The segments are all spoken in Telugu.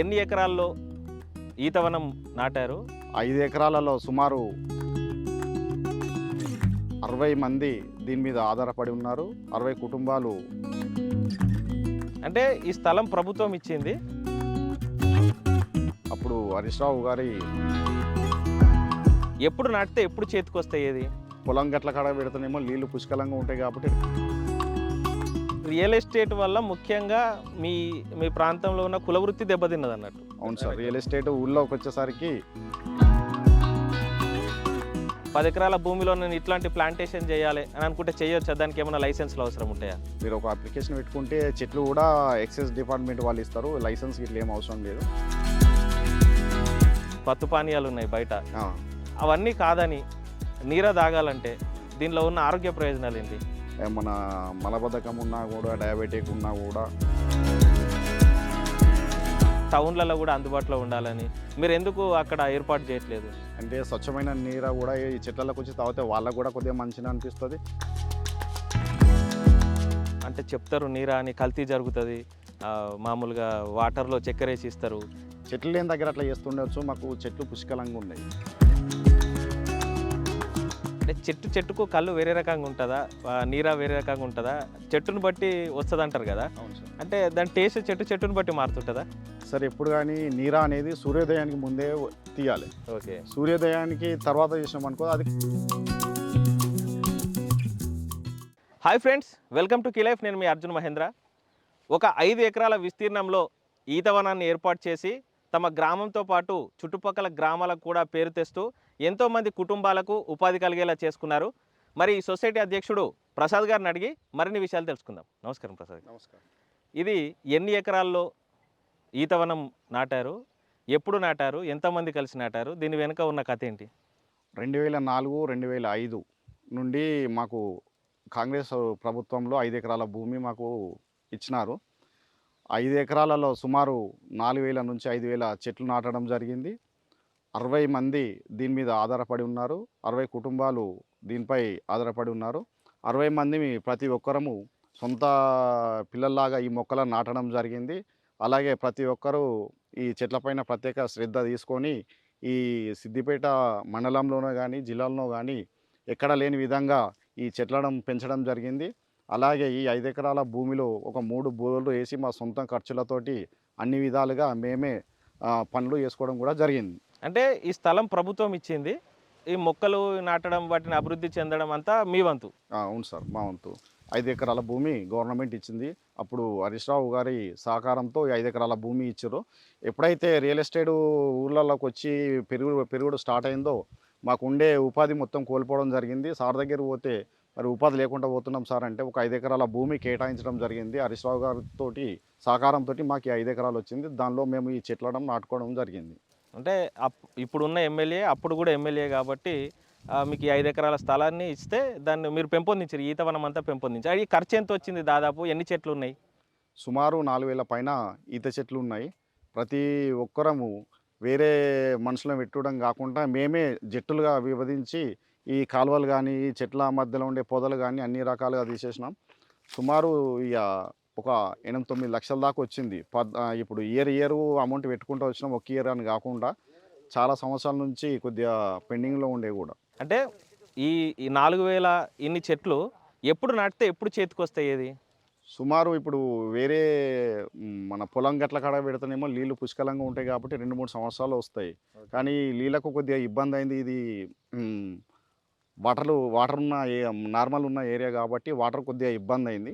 ఎన్ని ఎకరాల్లో ఈతవనం నాటారు? ఐదు ఎకరాలలో సుమారు అరవై మంది దీని మీద ఆధారపడి ఉన్నారు. అరవై కుటుంబాలు అంటే ఈ స్థలం ప్రభుత్వం ఇచ్చింది? అప్పుడు హరీష్ రావు గారి ఎప్పుడు నాటితే ఎప్పుడు చేతికి వస్తాయి ఏది? పొలం గట్ల కాడ పెడితేనేమో నీళ్ళు పుష్కలంగా ఉంటాయి కాబట్టి రియల్ ఎస్టేట్ వల్ల ముఖ్యంగా మీ మీ ప్రాంతంలో ఉన్న కులవృత్తి దెబ్బతిన్నది అన్నట్టు అవును సార్ రియల్ ఎస్టేట్ ఊళ్ళోకి వచ్చేసరికి పది ఎకరాల భూమిలో నేను ఇట్లాంటి ప్లాంటేషన్ చేయాలి అని అనుకుంటే చేయొచ్చా? దానికి ఏమైనా లైసెన్స్లు అవసరం ఉంటాయా? మీరు ఒక అప్లికేషన్ పెట్టుకుంటే చెట్లు కూడా ఎక్సైజ్ డిపార్ట్మెంట్ వాళ్ళు ఇస్తారు. లైసెన్స్ ఇట్లా ఏం అవసరం లేదు. పత్తు పానీయాలు ఉన్నాయి బయట. అవన్నీ కాదని నీర తాగాలంటే దీనిలో ఉన్న ఆరోగ్య ప్రయోజనాలు ఏంటి? ఏమన్నా మలబద్ధకం ఉన్నా కూడా డయాబెటిక్ ఉన్నా కూడా. టౌన్లలో కూడా అందుబాటులో ఉండాలని. మీరు ఎందుకు అక్కడ ఏర్పాటు చేయట్లేదు? అంటే స్వచ్ఛమైన నీర కూడా ఈ చెట్లకు వచ్చి తాగితే వాళ్ళకు కూడా కొద్దిగా మంచిగా అనిపిస్తుంది. అంటే చెప్తారు నీరా అని కల్తీ జరుగుతుంది. మామూలుగా వాటర్లో చక్కెర వేసి ఇస్తారు. చెట్లు లేని దగ్గర అట్లా చేస్తుండొచ్చు మాకు చెట్లు పుష్కలంగా ఉన్నాయి అంటే చెట్టు చెట్టుకు కళ్ళు వేరే రకంగా ఉంటుందా? నీరా వేరే రకంగా ఉంటుందా? చెట్టును బట్టి వస్తుంది అంటారు కదా అంటే దాని టేస్ట్ చెట్టు చెట్టును బట్టి మారుతుంటుందా? సార్ ఎప్పుడు కానీ నీరా అనేది సూర్యోదయానికి ముందే తీయాలి. ఓకే. సూర్యోదయానికి తర్వాత చేసినాం అనుకో అది hi friends welcome to life నేను మీ అర్జున్ మహేంద్ర. ఒక ఐదు ఎకరాల విస్తీర్ణంలో ఈతవనాన్ని ఏర్పాటు చేసి తమ గ్రామంతో పాటు చుట్టుపక్కల గ్రామాలకు కూడా పేరు తెస్తూ ఎంతోమంది కుటుంబాలకు ఉపాధి కలిగేలా చేసుకున్నారు. మరి ఈ సొసైటీ అధ్యక్షుడు ప్రసాద్ గారిని అడిగి మరిన్ని విషయాలు తెలుసుకుందాం. నమస్కారం ప్రసాద్ గారు. నమస్కారం. ఇది ఎన్ని ఎకరాల్లో ఈతవనం నాటారు? ఎప్పుడు నాటారు? ఎంతమంది కలిసి నాటారు? దీని వెనుక ఉన్న కథ ఏంటి? రెండు వేల నాలుగు రెండు వేల ఐదు నుండి మాకు కాంగ్రెస్ ప్రభుత్వంలో ఐదు ఎకరాల భూమి మాకు ఇచ్చినారు. ఐదు ఎకరాలలో సుమారు నాలుగు వేల నుంచి ఐదు వేల చెట్లు నాటడం జరిగింది. అరవై మంది దీని మీద ఆధారపడి ఉన్నారు. అరవై కుటుంబాలు దీనిపై ఆధారపడి ఉన్నారు. అరవై మంది ప్రతి ఒక్కరము సొంత పిల్లల్లాగా ఈ మొక్కలను నాటడం జరిగింది. అలాగే ప్రతి ఒక్కరూ ఈ చెట్లపైన ప్రత్యేక శ్రద్ధ తీసుకొని ఈ సిద్దిపేట మండలంలోనో కానీ జిల్లాలో కానీ ఎక్కడ లేని విధంగా ఈ చెట్లను పెంచడం జరిగింది. అలాగే ఈ ఐదు ఎకరాల భూమిలో ఒక మూడు బోర్లు వేసి మా సొంత ఖర్చులతోటి అన్ని విధాలుగా మేమే పనులు చేసుకోవడం కూడా జరిగింది. అంటే ఈ స్థలం ప్రభుత్వం ఇచ్చింది. ఈ మొక్కలు నాటడం వాటిని అభివృద్ధి చెందడం అంతా మీ వంతు. అవును సార్ మా వంతు. ఐదు ఎకరాల భూమి గవర్నమెంట్ ఇచ్చింది. అప్పుడు హరీష్ రావు గారి సహకారంతో ఈ ఐదు ఎకరాల భూమి ఇచ్చారు. ఎప్పుడైతే రియల్ ఎస్టేట్ ఊళ్ళలోకి వచ్చి పెరుగుడు పెరుగుడు స్టార్ట్ అయిందో మాకు ఉండే ఉపాధి మొత్తం కోల్పోవడం జరిగింది. సార్ దగ్గర పోతే మరి ఉపాధి లేకుండా పోతున్నాం సార్ అంటే ఒక ఐదు ఎకరాల భూమి కేటాయించడం జరిగింది. హరీష్ రావు గారితో సహకారంతో మాకు ఈ ఐదు ఎకరాలు వచ్చింది. దానిలో మేము ఈ చెట్లడం నాటుకోవడం జరిగింది. అంటే అప్ ఇప్పుడున్న ఎమ్మెల్యే అప్పుడు కూడా ఎమ్మెల్యే కాబట్టి మీకు ఈ ఐదు ఎకరాల స్థలాన్ని ఇస్తే దాన్ని మీరు పెంపొందించారు ఈతవనం అంతా పెంపొందించారు ఈ ఖర్చు ఎంత వచ్చింది దాదాపు? ఎన్ని చెట్లు ఉన్నాయి? సుమారు నాలుగు వేల పైన ఈత చెట్లు ఉన్నాయి. ప్రతి ఒక్కరము వేరే మనుషులను పెట్టుకోవడం కాకుండా మేమే జట్టులుగా విభజించి ఈ కాలువలు కానీ ఈ చెట్ల మధ్యలో ఉండే పొదలు కానీ అన్ని రకాలుగా తీసేసినాం. సుమారు ఇక ఒక ఎనిమిది తొమ్మిది లక్షల దాకా వచ్చింది. పద్ ఇప్పుడు ఇయర్ ఇయర్ అమౌంట్ పెట్టుకుంటూ వచ్చినాం ఒక ఇయర్ అని కాకుండా చాలా సంవత్సరాల నుంచి కొద్దిగా పెండింగ్లో ఉండే కూడా. అంటే ఈ ఈ నాలుగు వేల ఇన్ని చెట్లు ఎప్పుడు నాటితే ఎప్పుడు చేతికి వస్తాయి ఏది? సుమారు ఇప్పుడు వేరే మన పొలం గట్ల కాడ పెడితేనేమో నీళ్ళు పుష్కలంగా ఉంటాయి కాబట్టి రెండు మూడు సంవత్సరాలు వస్తాయి. కానీ నీళ్ళకు కొద్దిగా ఇబ్బంది అయింది ఇది వాటర్లు వాటర్ ఉన్న ఏ నార్మల్ ఉన్న ఏరియా కాబట్టి వాటర్ కొద్దిగా ఇబ్బంది అయింది.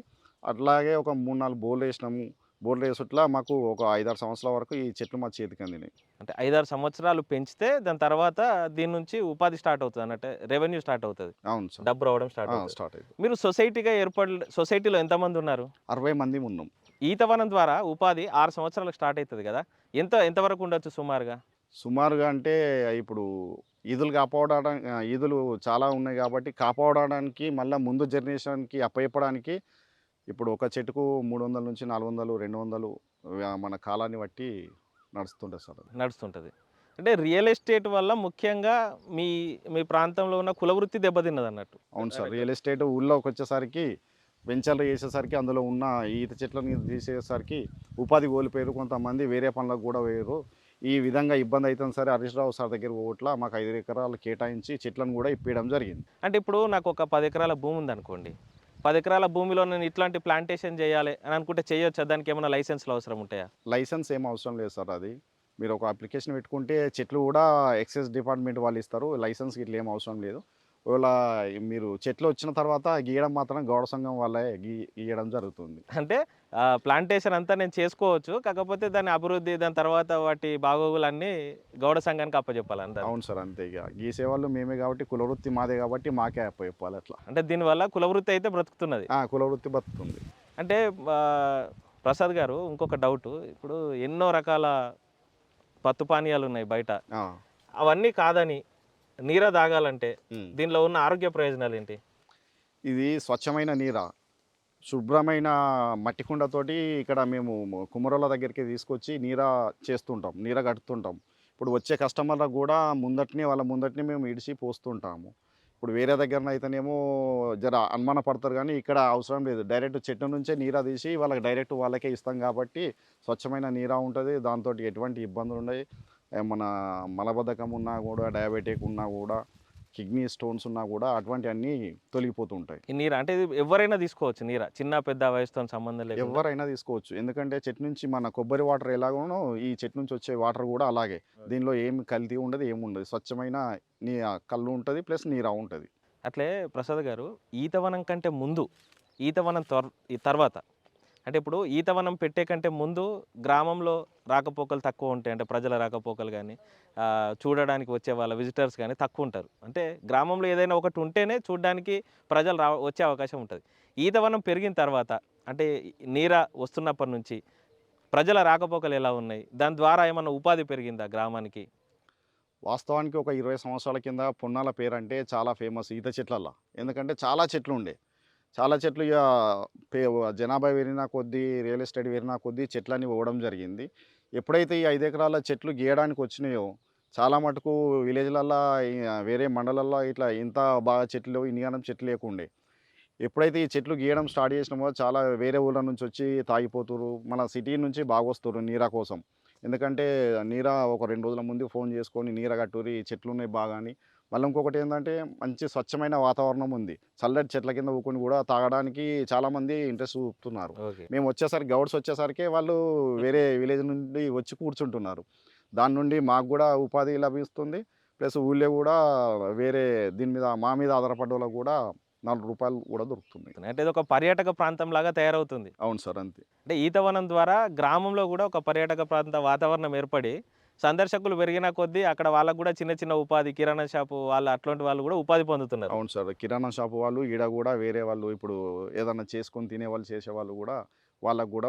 అట్లాగే ఒక మూడు నాలుగు బోర్లు వేసినాము. బోర్లు వేసుట్లా మాకు ఒక ఐదారు సంవత్సరాల వరకు ఈ చెట్లు మా చేతికి అందినాయి. అంటే ఐదారు సంవత్సరాలు పెంచితే దాని తర్వాత దీని నుంచి ఉపాధి స్టార్ట్ అవుతుంది అన్నట్టు రెవెన్యూ స్టార్ట్ అవుతుంది. అవును సార్. డబ్బు రావడం స్టార్ట్ అవుతుంది. స్టార్ట్ అయింది మీరు సొసైటీగా ఏర్పడి సొసైటీలో ఎంతమంది ఉన్నారు? అరవై మంది ఉన్నాం. ఈతవనం ద్వారా ఉపాధి ఆరు సంవత్సరాలకు స్టార్ట్ అవుతుంది కదా. ఎంత ఎంతవరకు ఉండొచ్చు సుమారుగా? సుమారుగా అంటే ఇప్పుడు ఈదులు కాపాడడానికి ఈదులు చాలా ఉన్నాయి కాబట్టి కాపాడడానికి మళ్ళీ ముందు జనరేషన్కి అప్పచెప్పడానికి ఇప్పుడు ఒక చెట్టుకు మూడు వందల నుంచి నాలుగు వందలు రెండు వందలు మన కాలాన్ని బట్టి నడుస్తుంటుంది సార్. నడుస్తుంటుంది. అంటే రియల్ ఎస్టేట్ వల్ల ముఖ్యంగా మీ మీ ప్రాంతంలో ఉన్న కులవృత్తి దెబ్బతిన్నది అన్నట్టు అవును సార్ రియల్ ఎస్టేట్ ఊళ్ళోకి వచ్చేసరికి వెంచర్లు చేసేసరికి అందులో ఉన్న ఈత చెట్లను తీసేసరికి ఉపాధి కోల్పోయారు. కొంతమంది వేరే పనులకు కూడా వేయరు ఈ విధంగా ఇబ్బంది అవుతుంది సరే హరీష్ రావు సార్ దగ్గర ఓట్ల మాకు ఐదు ఎకరాలు కేటాయించి చెట్లను కూడా ఇప్పించడం జరిగింది. అంటే ఇప్పుడు నాకు ఒక పది ఎకరాల భూమి ఉందనుకోండి. పది ఎకరాల భూమిలో నేను ఇట్లాంటి ప్లాంటేషన్ చేయాలి అని అనుకుంటే చేయొచ్చా? దానికి ఏమైనా లైసెన్స్లు అవసరం ఉంటాయా? లైసెన్స్ ఏం అవసరం లేదు సార్ అది. మీరు ఒక అప్లికేషన్ పెట్టుకుంటే చెట్లు కూడా ఎక్సైజ్ డిపార్ట్మెంట్ వాళ్ళు ఇస్తారు. లైసెన్స్ ఇట్లా ఏం అవసరం లేదు. ఒకవేళ మీరు చెట్లు వచ్చిన తర్వాత గీయడం మాత్రం గౌడ సంఘం వాళ్ళే గీ గీయడం జరుగుతుంది. అంటే ప్లాంటేషన్ అంతా నేను చేసుకోవచ్చు. కాకపోతే దాని అభివృద్ధి దాని తర్వాత వాటి బాగోగులన్నీ గౌడ సంఘానికి అప్పచెప్పాలంటారు అవును సార్ అంతే ఇక గీసే వాళ్ళు మేమే కాబట్టి కులవృత్తి మాదే కాబట్టి మాకే అప్ప చెప్పాలి అట్లా. అంటే దీనివల్ల కులవృత్తి అయితే బ్రతుకుతున్నది. కులవృత్తి బతుకుతుంది అంటే ప్రసాద్ గారు ఇంకొక డౌట్. ఇప్పుడు ఎన్నో రకాల పత్తు పానీయాలు ఉన్నాయి బయట. అవన్నీ కాదని నీర తాగాలంటే. దీనిలో ఉన్న ఆరోగ్య ప్రయోజనాలు ఏంటి? ఇది స్వచ్ఛమైన నీర. శుభ్రమైన మట్టి కుండతోటి ఇక్కడ మేము కుమ్మరోళ్ళ దగ్గరికి తీసుకొచ్చి నీర చేస్తుంటాం నీర కడుతుంటాం. ఇప్పుడు వచ్చే కస్టమర్లకు కూడా ముందటిని వాళ్ళ ముందటిని మేము ఇడిచి పోస్తుంటాము. ఇప్పుడు వేరే దగ్గర అయితేనేమో జర అనుమాన పడతారు కానీ ఇక్కడ అవసరం లేదు. డైరెక్ట్ చెట్టు నుంచే నీర తీసి వాళ్ళకి డైరెక్ట్ వాళ్ళకే ఇస్తాం కాబట్టి స్వచ్ఛమైన నీర ఉంటుంది. దాంతో ఎటువంటి ఇబ్బందులు ఉండవు ఏమన్నా మలబద్ధకం ఉన్నా కూడా డయాబెటిక్ ఉన్నా కూడా కిడ్నీ స్టోన్స్ ఉన్నా కూడా అటువంటివన్నీ తొలగిపోతుంటాయి ఈ నీర అంటే ఇది ఎవరైనా తీసుకోవచ్చు నీర? చిన్న పెద్ద వయసుతో సంబంధం లేదు ఎవరైనా తీసుకోవచ్చు. ఎందుకంటే చెట్టు నుంచి మన కొబ్బరి వాటర్ ఎలాగోనో ఈ చెట్టు నుంచి వచ్చే వాటర్ కూడా అలాగే. దీనిలో ఏమి కల్తీ ఉండదు ఏమి ఉండదు. స్వచ్ఛమైన నీ కళ్ళు ఉంటుంది ప్లస్ నీరా ఉంటుంది. అట్లే ప్రసాద్ గారు ఈతవనం కంటే ముందు ఈతవనం తర్వాత అంటే ఇప్పుడు ఈతవనం పెట్టే కంటే ముందు గ్రామంలో రాకపోకలు తక్కువ ఉంటాయి. అంటే ప్రజల రాకపోకలు కానీ చూడడానికి వచ్చే వాళ్ళ విజిటర్స్ కానీ తక్కువ ఉంటారు. అంటే గ్రామంలో ఏదైనా ఒకటి ఉంటేనే చూడడానికి ప్రజలు రా వచ్చే అవకాశం ఉంటుంది. ఈతవనం పెరిగిన తర్వాత అంటే నీర వస్తున్నప్పటి నుంచి ప్రజల రాకపోకలు ఎలా ఉన్నాయి? దాని ద్వారా ఏమన్నా ఉపాధి పెరిగిందా గ్రామానికి? వాస్తవానికి ఒక ఇరవై సంవత్సరాల కింద పొన్నాల పేరు అంటే చాలా ఫేమస్ ఈత చెట్లల్లో. ఎందుకంటే చాలా చెట్లు ఉండే. చాలా చెట్లు ఇక జనాభా పెరిగిన కొద్దీ రియల్ ఎస్టేట్ పెరిగిన కొద్దీ చెట్లని పోవడం జరిగింది. ఎప్పుడైతే ఈ ఐదు ఎకరాల చెట్లు గీయడానికి వచ్చినాయో చాలా మటుకు విలేజ్లల్లో వేరే మండలాల్లో ఇట్లా ఇంత బాగా చెట్లు లేవు ఇన్నిగానం చెట్లు లేకుండే. ఎప్పుడైతే ఈ చెట్లు గీయడం స్టార్ట్ చేసినామో చాలా వేరే ఊళ్ళ నుంచి వచ్చి తాగిపోతురు మన సిటీ నుంచి బాగా వస్తారు నీరా కోసం. ఎందుకంటే నీరా ఒక రెండు రోజుల ముందు ఫోన్ చేసుకొని నీర కట్టూరి చెట్లు ఉన్నాయి బాగా అని. మళ్ళీ ఇంకొకటి ఏంటంటే మంచి స్వచ్ఛమైన వాతావరణం ఉంది. చల్లటి చెట్ల కింద ఊకొని కూడా తాగడానికి చాలామంది ఇంట్రెస్ట్ చూపుతున్నారు. మేము వచ్చేసరికి గౌడ్స్ వచ్చేసరికి వాళ్ళు వేరే విలేజ్ నుండి వచ్చి కూర్చుంటున్నారు. దాని నుండి మాకు కూడా ఉపాధి లభిస్తుంది. ప్లస్ ఊళ్ళో కూడా వేరే దీని మీద మా మీద ఆధారపడ్డ కూడా నాలుగు రూపాయలు కూడా దొరుకుతుంది అంటే ఇది ఒక పర్యాటక ప్రాంతం లాగా తయారవుతుంది. అవును సార్ అంతే. అంటే ఈతవనం ద్వారా గ్రామంలో కూడా ఒక పర్యాటక ప్రాంత వాతావరణం ఏర్పడి సందర్శకులు పెరిగిన కొద్దీ అక్కడ వాళ్ళకు కూడా చిన్న చిన్న ఉపాధి కిరాణా షాపు వాళ్ళు అట్లాంటి వాళ్ళు కూడా ఉపాధి పొందుతున్నారు. అవును సార్. కిరాణా షాపు వాళ్ళు ఈడ కూడా వేరే వాళ్ళు ఇప్పుడు ఏదన్నా చేసుకొని తినే వాళ్ళు చేసే వాళ్ళు కూడా వాళ్ళకు కూడా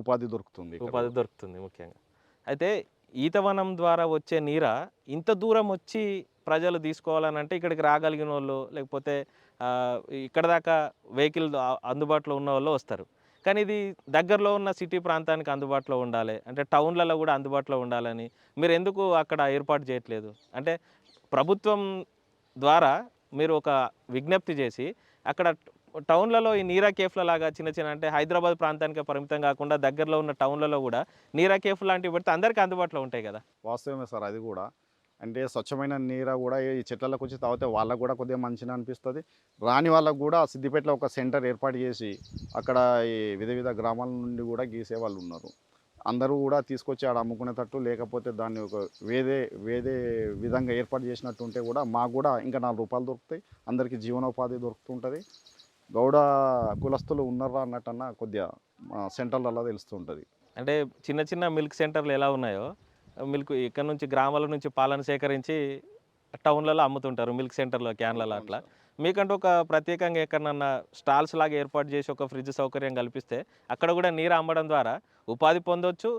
ఉపాధి దొరుకుతుంది ఉపాధి దొరుకుతుంది ముఖ్యంగా. అయితే ఈతవనం ద్వారా వచ్చే నీర ఇంత దూరం వచ్చి ప్రజలు తీసుకోవాలని అంటే ఇక్కడికి రాగలిగిన వాళ్ళు లేకపోతే ఇక్కడ దాకా వెహికల్ అందుబాటులో ఉన్న వాళ్ళు వస్తారు. కానీ ఇది దగ్గరలో ఉన్న సిటీ ప్రాంతానికి అందుబాటులో ఉండాలి. అంటే టౌన్లలో కూడా అందుబాటులో ఉండాలని మీరు ఎందుకు అక్కడ ఏర్పాటు చేయట్లేదు? అంటే ప్రభుత్వం ద్వారా మీరు ఒక విజ్ఞప్తి చేసి అక్కడ టౌన్లలో ఈ నీరా కేఫ్ల లాగా చిన్న చిన్న అంటే హైదరాబాద్ ప్రాంతానికి పరిమితం కాకుండా దగ్గరలో ఉన్న టౌన్లలో కూడా నీరా కేఫ్ లాంటివి పెడితే అందరికీ అందుబాటులో ఉంటాయి కదా? వాస్తవమే సార్ అది కూడా. అంటే స్వచ్ఛమైన నీర కూడా ఈ చెట్లకు వచ్చి తాగితే వాళ్ళకు కూడా కొద్దిగా మంచిగా అనిపిస్తుంది. రాని వాళ్ళకు కూడా సిద్దిపేటలో ఒక సెంటర్ ఏర్పాటు చేసి అక్కడ ఈ వివిధ విధ గ్రామాల నుండి కూడా గీసే వాళ్ళు ఉన్నారు. అందరూ కూడా తీసుకొచ్చి ఆడ అమ్ముకునేటట్టు లేకపోతే దాన్ని ఒక వేదే వేదే విధంగా ఏర్పాటు చేసినట్టు ఉంటే కూడా మాకు కూడా ఇంకా నాలుగు రూపాయలు దొరుకుతాయి. అందరికీ జీవనోపాధి దొరుకుతుంటుంది. గౌడ కులస్తులు ఉన్నారా అన్నట్టన్నా కొద్దిగా మా సెంటర్లలో తెలుస్తుంటుంది. అంటే చిన్న చిన్న మిల్క్ సెంటర్లు ఎలా ఉన్నాయో మిల్క్ ఇక్కడ నుంచి గ్రామాల నుంచి పాలను సేకరించి టౌన్లలో అమ్ముతుంటారు మిల్క్ సెంటర్లో క్యాన్లలో అట్లా. మీకంటూ ఒక ప్రత్యేకంగా ఎక్కడన్నా స్టాల్స్ లాగా ఏర్పాటు చేసి ఒక ఫ్రిడ్జ్ సౌకర్యం కల్పిస్తే అక్కడ కూడా నీరు అమ్మడం ద్వారా ఉపాధి పొందొచ్చు.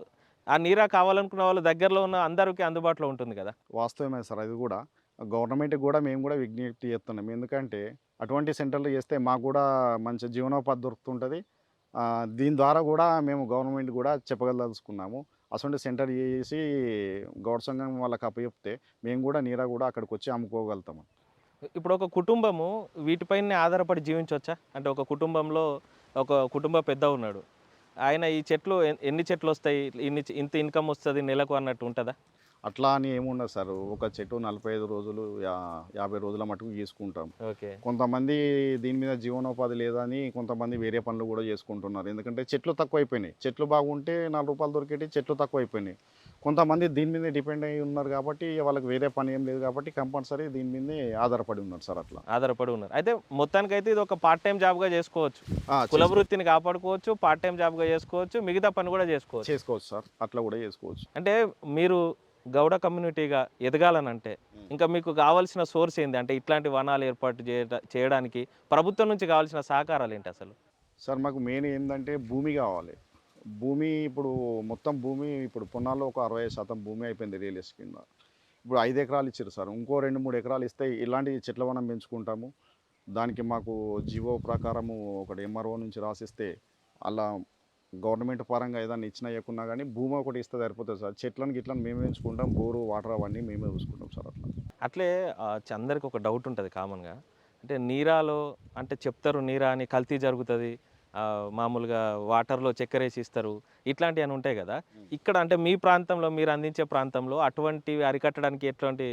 ఆ నీరా కావాలనుకున్న వాళ్ళు దగ్గరలో ఉన్న అందరికీ అందుబాటులో ఉంటుంది కదా. వాస్తవమే సార్ అది కూడా. గవర్నమెంట్కి కూడా మేము కూడా విజ్ఞప్తి చేస్తున్నాం. ఎందుకంటే అటువంటి సెంటర్లు చేస్తే మాకు కూడా మంచి జీవనోపాధి దొరుకుతుంటుంది. దీని ద్వారా కూడా మేము గవర్నమెంట్ కూడా చెప్పగలదలుచుకున్నాము అసలు సెంటర్ చేసి గౌడ సంఘం వాళ్ళకి అప్పచెప్తే మేము కూడా నీరా కూడా అక్కడికి వచ్చి అమ్ముకోగలుగుతాము ఇప్పుడు ఒక కుటుంబము వీటిపైనే ఆధారపడి జీవించవచ్చా అంటే ఒక కుటుంబంలో ఒక కుటుంబ పెద్ద ఉన్నాడు. ఆయన ఈ చెట్లు ఎన్ని చెట్లు వస్తాయి? ఇన్ని ఇంత ఇన్కమ్ వస్తుంది నెలకు అన్నట్టు ఉంటుందా? అట్లా అని ఏముండదు సార్. ఒక చెట్టు నలభై ఐదు రోజులు యాభై రోజుల మటుకు గీసుకుంటాం. ఓకే. కొంతమంది దీని మీద జీవనోపాధి లేదని కొంతమంది వేరే పనులు కూడా చేసుకుంటున్నారు. ఎందుకంటే చెట్లు తక్కువ అయిపోయినాయి చెట్లు బాగుంటే నాలుగు రూపాయలు దొరికేటి చెట్లు తక్కువ అయిపోయినాయి కొంతమంది దీని మీద డిపెండ్ అయి ఉన్నారు కాబట్టి వాళ్ళకి వేరే పని ఏం లేదు కాబట్టి కంపల్సరీ దీని మీదే ఆధారపడి ఉన్నారు సార్ అట్లా. ఆధారపడి ఉన్నారు. అయితే మొత్తానికైతే ఇది ఒక పార్ట్ టైం జాబ్గా చేసుకోవచ్చు. కుల వృత్తిని కాపాడుకోవచ్చు పార్ట్ టైం జాబ్గా చేసుకోవచ్చు మిగతా పని కూడా చేసుకోవచ్చు. చేసుకోవచ్చు సార్. అట్లా కూడా చేసుకోవచ్చు. అంటే మీరు గౌడ కమ్యూనిటీగా ఎదగాలని అంటే ఇంకా మీకు కావాల్సిన సోర్స్ ఏంది? అంటే ఇట్లాంటి వనాలు ఏర్పాటు చేయట- చేయడానికి ప్రభుత్వం నుంచి కావాల్సిన సహకారాలు ఏంటి అసలు? సార్ మాకు మెయిన్ ఏంటంటే భూమి కావాలి. భూమి ఇప్పుడు మొత్తం భూమి ఇప్పుడు పొన్నాల్లో ఒక అరవై శాతం భూమి అయిపోయింది రియల్ ఎస్టేట్ కింద. ఇప్పుడు ఐదు ఎకరాలు ఇచ్చారు సార్. ఇంకో రెండు మూడు ఎకరాలు ఇస్తే ఇలాంటి చెట్ల వనం పెంచుకుంటాము. దానికి మాకు జీవో ప్రకారము ఒకటి ఎంఆర్ఓ నుంచి రాసిస్తే అలా గవర్నమెంట్ పరంగా ఏదైనా ఇచ్చినా ఇవ్వకున్నా కానీ భూమి ఒకటి ఇస్తే సరిపోతుంది సార్. చెట్లను గిట్లను మేమే పెంచుకుంటాం బోరు వాటర్ అవన్నీ మేమే చూసుకుంటాం సార్ అట్లా. అట్లే అందరికి ఒక డౌట్ ఉంటుంది కామన్గా. అంటే నీరాలో అంటే చెప్తారు నీరా అని కల్తీ జరుగుతుంది మామూలుగా వాటర్లో చక్కెర వేసి ఇస్తారు ఇట్లాంటివి అని ఉంటాయి కదా? ఇక్కడ అంటే మీ ప్రాంతంలో మీరు అందించే ప్రాంతంలో అటువంటివి అరికట్టడానికి ఎటువంటి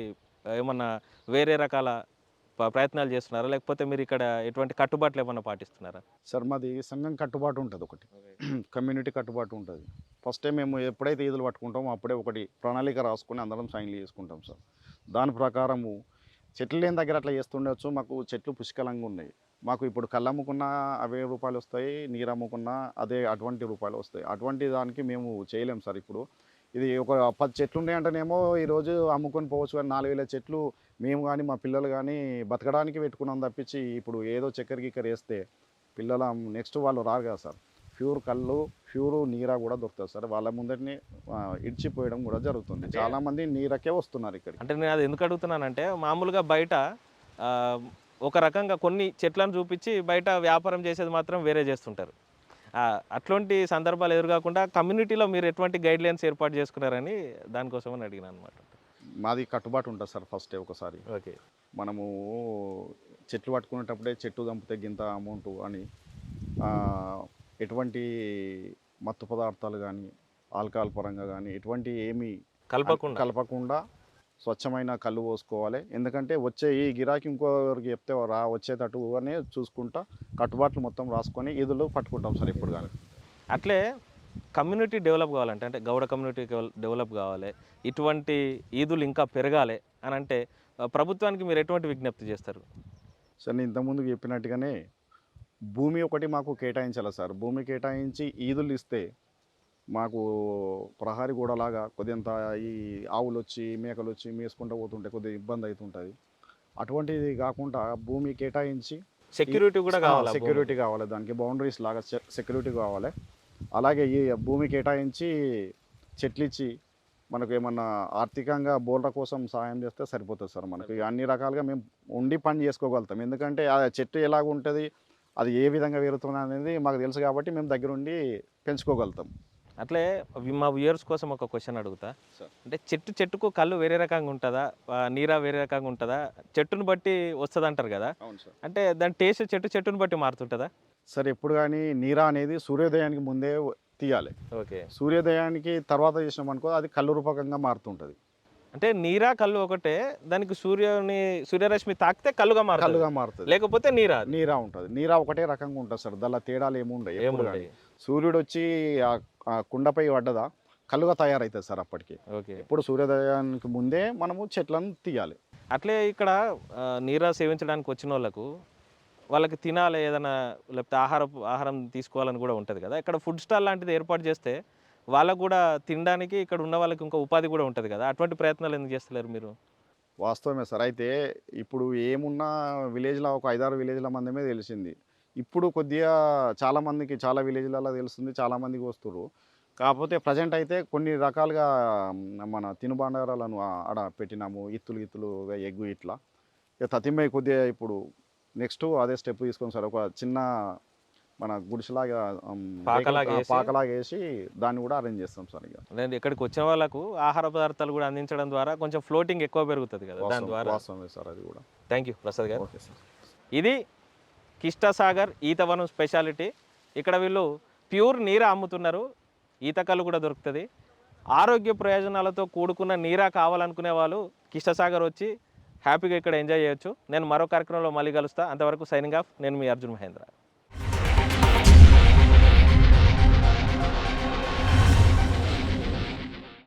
ఏమన్నా వేరే రకాల ప్రయత్నాలు చేస్తున్నారా? లేకపోతే మీరు ఇక్కడ ఎటువంటి కట్టుబాట్లు ఏమన్నా పాటిస్తున్నారా? సార్ మాది సంఘం కట్టుబాటు ఉంటుంది ఒకటి. కమ్యూనిటీ కట్టుబాటు ఉంటుంది. ఫస్ట్ టైం మేము ఎప్పుడైతే ఈదులు పట్టుకుంటామో అప్పుడే ఒకటి ప్రణాళిక రాసుకొని అందరం సైన్లు చేసుకుంటాం సార్. దాని ప్రకారము చెట్లు లేని దగ్గర అట్లా చేస్తుండొచ్చు. మాకు చెట్లు పుష్కలంగా ఉన్నాయి. మాకు ఇప్పుడు కళ్ళు అమ్ముకున్నా అవే రూపాయలు వస్తాయి నీరు అమ్ముకున్నా అదే అటువంటి రూపాయలు వస్తాయి. అటువంటి దానికి మేము చేయలేం సార్ ఇప్పుడు. ఇది ఒక పది చెట్లు ఉన్నాయంటేనేమో ఈరోజు అమ్ముకొని పోవచ్చు కానీ నాలుగు వేల చెట్లు మేము కానీ మా పిల్లలు కానీ బతకడానికి పెట్టుకున్నాం తప్పించి ఇప్పుడు ఏదో చక్కెర గిక్కర వేస్తే పిల్లల నెక్స్ట్ వాళ్ళు రారు కదా సార్. ప్యూర్ కళ్ళు ప్యూర్ నీరా కూడా దొరుకుతుంది సార్. వాళ్ళ ముందటిని ఆ, ఇడిచిపోయడం కూడా జరుగుతుంది. చాలా మంది నీరకే వస్తున్నారు ఇక్కడ అంటే నేను అది ఎందుకు అడుగుతున్నానంటే మామూలుగా బయట ఒక రకంగా కొన్ని చెట్లను చూపించి బయట వ్యాపారం చేసేది మాత్రం వేరే చేస్తుంటారు. అట్లాంటి సందర్భాలు ఎదురుకాకుండా కమ్యూనిటీలో మీరు ఎటువంటి గైడ్ లైన్స్ ఏర్పాటు చేసుకున్నారని దానికోసమని అడిగినాను అనమాట మాది కట్టుబాటు ఉంటుంది సార్ ఫస్ట్ ఒకసారి. ఓకే. మనము చెట్లు పట్టుకునేటప్పుడే చెట్టు చంపితే గింత అమౌంట్ అని ఎటువంటి మత్తు పదార్థాలు కానీ ఆల్కహాల్ పరంగా కానీ ఎటువంటి ఏమీ కలపకుండా. కలపకుండా స్వచ్ఛమైన కళ్ళు పోసుకోవాలి. ఎందుకంటే వచ్చే ఈ గిరాకీ ఇంకోరికి చెప్తే రా వచ్చేటట్టుగానే చూసుకుంటా కట్టుబాట్లు మొత్తం రాసుకొని ఈదులు పట్టుకుంటాం సార్ ఇప్పుడు కానీ అట్లే కమ్యూనిటీ డెవలప్ కావాలంటే అంటే గౌడ కమ్యూనిటీ డెవలప్ కావాలి ఇటువంటి ఈదులు ఇంకా పెరగాలి అని అంటే ప్రభుత్వానికి మీరు ఎటువంటి విజ్ఞప్తి చేస్తారు? సార్ నేను ఇంతకుముందు చెప్పినట్టుగానే భూమి ఒకటి మాకు కేటాయించాలి సార్? భూమి కేటాయించి ఈదులు ఇస్తే మాకు ప్రహారీ గోడలాగా కొద్దింత ఈ ఆవులు వచ్చి మేకలు వచ్చి మేసుకుంటూ పోతుంటే కొద్దిగా ఇబ్బంది అవుతుంటుంది అటువంటిది కాకుండా భూమి కేటాయించి సెక్యూరిటీ కూడా కావాలి సెక్యూరిటీ కావాలి. దానికి బౌండరీస్ లాగా సెక్యూరిటీ కావాలి. అలాగే ఈ భూమి కేటాయించి చెట్లు ఇచ్చి మనకు ఏమన్నా ఆర్థికంగా బోర్ల కోసం సహాయం చేస్తే సరిపోతుంది సార్ మనకు. అన్ని రకాలుగా మేము ఉండి పని చేసుకోగలుగుతాం. ఎందుకంటే ఆ చెట్టు ఎలాగ ఉంటుంది అది ఏ విధంగా పెరుగుతుంది అనేది మాకు తెలుసు కాబట్టి మేము దగ్గరుండి పెంచుకోగలుగుతాం. అట్లే మా వ్యూయర్స్ కోసం ఒక క్వశ్చన్ అడుగుతా. అంటే చెట్టు చెట్టుకు కళ్ళు వేరే రకంగా ఉంటుందా? నీరా వేరే రకంగా ఉంటుందా? చెట్టును బట్టి వస్తుంది అంటారు కదా అంటే దాని టేస్ట్ చెట్టు చెట్టును బట్టి మారుతుంటుందా? సార్ ఎప్పుడు కానీ నీరా అనేది సూర్యోదయానికి ముందే తీయాలి. ఓకే. సూర్యోదయానికి తర్వాత చేసినాం అనుకో అది కళ్ళు రూపకంగా మారుతుంటుంది. అంటే నీరా కళ్ళు ఒకటే దానికి సూర్యుని సూర్యరశ్మి తాకితే కళ్ళుగా మారుతుంది. కళ్ళుగా మారుతుంది. లేకపోతే నీరా. నీరా ఉంటుంది. నీరా ఒకటే రకంగా ఉంటుంది సార్. దానిలో తేడాలు ఏముండవు కానీ. సూర్యుడు వచ్చి ఆ- కుండపై పడ్డదా? కలుగా తయారవుతుంది సార్ అప్పటికి. ఓకే. ఇప్పుడు సూర్యోదయానికి ముందే మనము చెట్లను తీయాలి. అట్లే ఇక్కడ నీరా సేవించడానికి వచ్చిన వాళ్ళకు వాళ్ళకి తినాలి ఏదైనా లేకపోతే ఆహార ఆహారం తీసుకోవాలని కూడా ఉంటుంది కదా. ఇక్కడ ఫుడ్ స్టాల్ లాంటిది ఏర్పాటు చేస్తే వాళ్ళకు కూడా తినడానికి ఇక్కడ ఉన్న వాళ్ళకి ఇంకా ఉపాధి కూడా ఉంటుంది కదా. అటువంటి ప్రయత్నాలు ఎందుకు చేస్తలేరు మీరు? వాస్తవమే సార్. అయితే ఇప్పుడు ఏమున్నా విలేజ్లో ఒక ఐదారు విలేజ్ల మందమే తెలిసింది. ఇప్పుడు కొద్దిగా చాలామందికి చాలా విలేజ్లలో తెలుస్తుంది చాలామందికి వస్తుర్రు. కాకపోతే ప్రజెంట్ అయితే కొన్ని రకాలుగా మన తినుబండారాలను ఆడ పెట్టినాము. ఇత్తులు ఇత్తులు ఎగ్గు ఇట్లా. ఇక తతిమ్మ కొద్దిగా ఇప్పుడు నెక్స్ట్ అదే స్టెప్ తీసుకొని సార్ ఒక చిన్న మన గుడిసెలాగా మ్, పాకలాగా రేకులు- ఆ, వేసి? పాకలాగా వేసి దాన్ని కూడా అరేంజ్ చేస్తాం సార్ ఇక. అంటే ఇక్కడికి వచ్చిన వాళ్ళకు ఆహార పదార్థాలు కూడా అందించడం ద్వారా కొంచెం ఫ్లోటింగ్ ఎక్కువ పెరుగుతుంది కదా దాని ద్వారా. సార్ అది కూడా. థ్యాంక్ యూ ప్రసాద్ గారు. Okay sir. ఇది కిష్టాసాగర్ ఈతవనం స్పెషాలిటీ. ఇక్కడ వీళ్ళు ప్యూర్ నీర అమ్ముతున్నారు. ఈత కళ్ళు కూడా దొరుకుతుంది. ఆరోగ్య ప్రయోజనాలతో కూడుకున్న నీరా కావాలనుకునే వాళ్ళు కిష్టసాగర్ వచ్చి హ్యాపీగా ఇక్కడ ఎంజాయ్ చేయొచ్చు. నేను మరో కార్యక్రమంలో మళ్ళీ కలుస్తా. అంతవరకు సైనింగ్ ఆఫ్. నేను మీ అర్జున్ మహేంద్ర.